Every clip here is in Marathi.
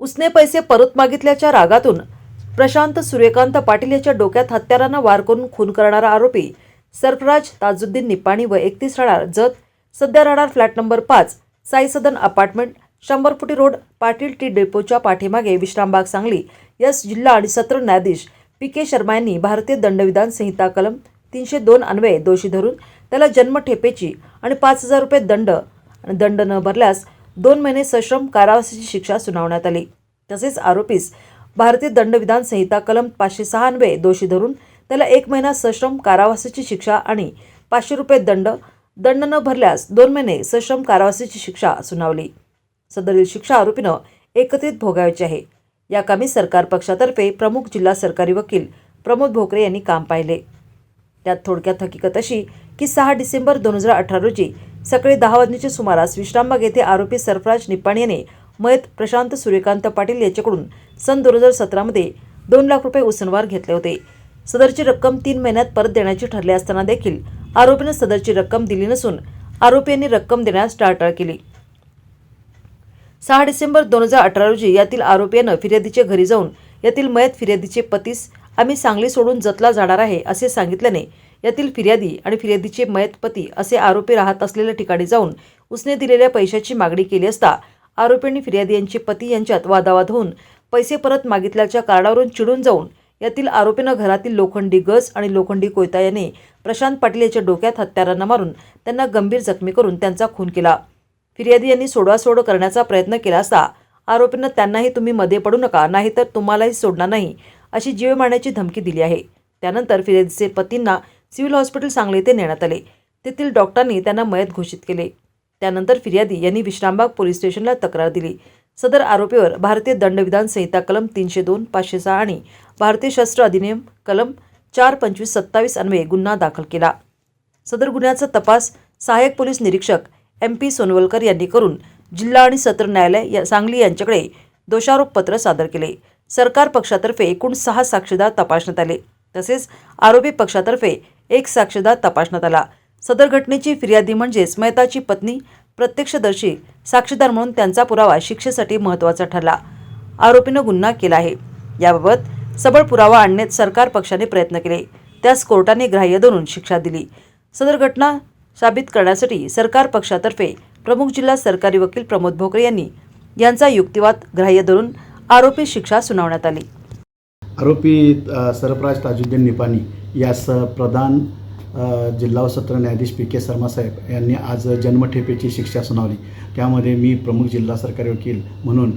उसने पैसे परत मागितल्याच्या रागातून प्रशांत सूर्यकांत पाटील याच्या डोक्यात हत्यारानं वार करून खून करणारा आरोपी सरफराज ताजुद्दीन निपाणी व एकतीस राहणार जत सध्या राहणार फ्लॅट नंबर पाच साई सदन अपार्टमेंट शंभर फुटी रोड पाटील टी डेपोच्या पाठीमागे विश्रामबाग सांगली यास जिल्हा आणि सत्र न्यायाधीश पी के शर्मा यांनी भारतीय दंडविधान संहिता कलम तीनशे दोन अन्वये दोषी धरून त्याला जन्मठेपेची आणि पाच हजार रुपये दंड आणि दंड न भरल्यास दोन महिने सश्रम कारावासाची शिक्षा सुनावण्यात आली. तसेच आरोपीस भारतीय दंडविधान संहिता कलम पाचशे सहा अन्वये दोषी धरून त्याला एक महिना सश्रम कारावासाची शिक्षा आणि पाचशे रुपये दंड दंड न भरल्यास दोन महिने सश्रम कारावासाची शिक्षा सुनावली. सदरील शिक्षा आरोपीनं एकत्रित भोगावयाची आहे. या कामी सरकार पक्षातर्फे प्रमुख जिल्हा सरकारी वकील प्रमोद भोकरे यांनी काम पाहिले. त्यात थोडक्यात हकीकत अशी की सहा डिसेंबर दोन हजार अठरा रोजी सकाळी दहा वाजण्याच्या सुमारास विश्रामबाग येथे आरोपी सरफराज निपाणी याने मयत प्रशांत सूर्यकांत पाटील याच्याकडून सन दोन हजार सतरामध्ये दोन लाख रुपये उसनवार घेतले होते. सदरची रक्कम तीन महिन्यात परत देण्याची ठरले असताना देखील आरोपीने सदरची रक्कम दिली नसून आरोपींनी रक्कम देण्यास टाळटाळ केली. सहा डिसेंबर दोन हजार अठरा रोजी यातील आरोपीनं फिर्यादीच्या घरी जाऊन यातील मयत फिर्यादीचे पतीस आम्ही सांगली सोडून जतला जाणार आहे असे सांगितल्याने यातील फिर्यादी आणि फिर्यादीचे मयत पती असे आरोपी राहत असलेल्या ठिकाणी जाऊन उसने दिलेल्या पैशाची मागणी केली असता आरोपी आणि फिर्यादी यांचे पती यांच्यात वादावाद होऊन पैसे परत मागितल्याच्या कारणावरून चिडून जाऊन यातील आरोपीनं घरातील लोखंडी गज आणि लोखंडी कोयता याने प्रशांत पाटील याच्या डोक्यात हत्यारांना मारून त्यांना गंभीर जखमी करून त्यांचा खून केला. फिर्यादी यांनी सोडवासोड करण्याचा प्रयत्न केला असता आरोपींना त्यांनाही तुम्ही मध्ये पडू नका नाहीतर तुम्हालाही सोडणार नाही अशी जीव मारण्याची धमकी दिली आहे. त्यानंतर फिर्यादीचे पतींना सिव्हिल हॉस्पिटल सांगली येथे नेण्यात आले. तेथील डॉक्टरांनी त्यांना मयत घोषित केले. त्यानंतर फिर्यादी यांनी विश्रामबाग पोलीस स्टेशनला तक्रार दिली. सदर आरोपीवर भारतीय दंडविधान संहिता कलम तीनशे दोन पाचशे सहा आणि भारतीय शस्त्र अधिनियम कलम चार पंचवीस सत्तावीस अन्वये गुन्हा दाखल केला. सदर गुन्ह्याचा तपास सहाय्यक पोलीस निरीक्षक एम पी सोनवलकर यांनी करून जिल्हा आणि सत्र न्यायालय या सांगली यांच्याकडे दोषारोपपत्र सादर केले. सरकार पक्षातर्फे एकूण सहा साक्षीदार तपासण्यात आले. तसेच आरोपी पक्षातर्फे एक साक्षीदार तपासण्यात आला. सदर घटनेची फिर्यादी म्हणजेच मयताची पत्नी प्रत्यक्षदर्शी साक्षीदार म्हणून त्यांचा पुरावा शिक्षेसाठी महत्त्वाचा ठरला. आरोपीनं गुन्हा केला आहे. याबाबत सबळ पुरावा आणण्यात सरकार पक्षाने प्रयत्न केले. त्यास कोर्टाने ग्राह्य धरून शिक्षा दिली. सदर घटना साबित करण्यासाठी सरकार पक्षातर्फे प्रमुख जिल्हा सरकारी वकील प्रमोद भोकरे यांनी यांचा युक्तिवाद ग्राह्य धरून आरोपी शिक्षा सुनावण्यात आली. आरोपी सरपराज सरफराज ताजुद्दीन निपाणी यास प्रधान जिल्हा व सत्र न्यायाधीश पी के शर्मा साहेब यांनी आज जन्मठेपेची शिक्षा सुनावली. त्यामध्ये मी प्रमुख जिल्हा सरकारी वकील म्हणून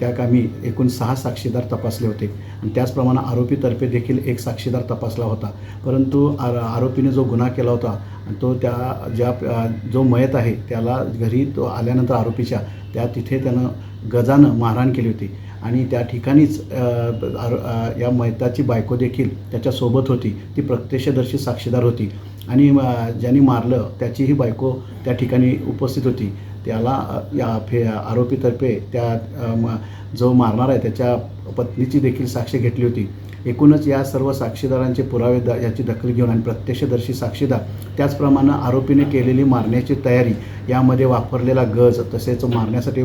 त्या कामी एकूण सहा साक्षीदार तपासले होते. आणि त्याचप्रमाणे आरोपीतर्फे देखील एक साक्षीदार तपासला होता. परंतु आर आरोपीने जो गुन्हा केला होता आणि तो त्या ज्या जो मयत आहे त्याला घरी तो आल्यानंतर आरोपीच्या त्या तिथे त्यानं गजानं मारहाण केली होती. आणि त्या ठिकाणीच आरो- या मैताची बायको देखील त्याच्यासोबत होती. ती प्रत्यक्षदर्शी साक्षीदार होती. आणि ज्यांनी मारलं त्याचीही बायको त्या ठिकाणी उपस्थित होती. त्याला या फे आरोपीतर्फे त्या म- जो मारणार आहे त्याच्या पत्नीची देखील साक्ष घेतली होती. एकूणच या सर्व साक्षीदारांचे पुरावे द याची दखल घेऊन आणि प्रत्यक्षदर्शी साक्षीदार त्याचप्रमाणे आरोपीने केलेली मारण्याची तयारी यामध्ये वापरलेला गज तसेच मारण्यासाठी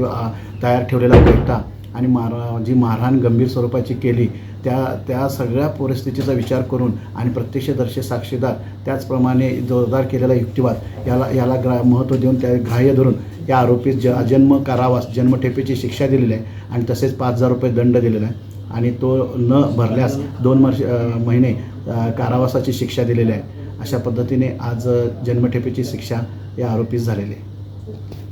तयार ठेवलेला पेटा आणि मार जी मारहाण गंभीर स्वरूपाची केली त्या त्या सगळ्या परिस्थितीचा विचार करून आणि प्रत्यक्षदर्शी साक्षीदार त्याचप्रमाणे जोरदार केलेला युक्तिवाद याला याला ग्रा महत्त्व देऊन त्या ग्राह्य धरून या आरोपीस ज जन्म कारावास जन्मठेपेची शिक्षा दिलेली आहे आणि तसेच पाच हजार रुपये दंड दिलेला आहे. आणि तो न भरल्यास दोन वर्ष महिने कारावासाची शिक्षा दिलेली आहे. अशा पद्धतीने आज जन्मठेपेची शिक्षा या आरोपीस झालेली आहे.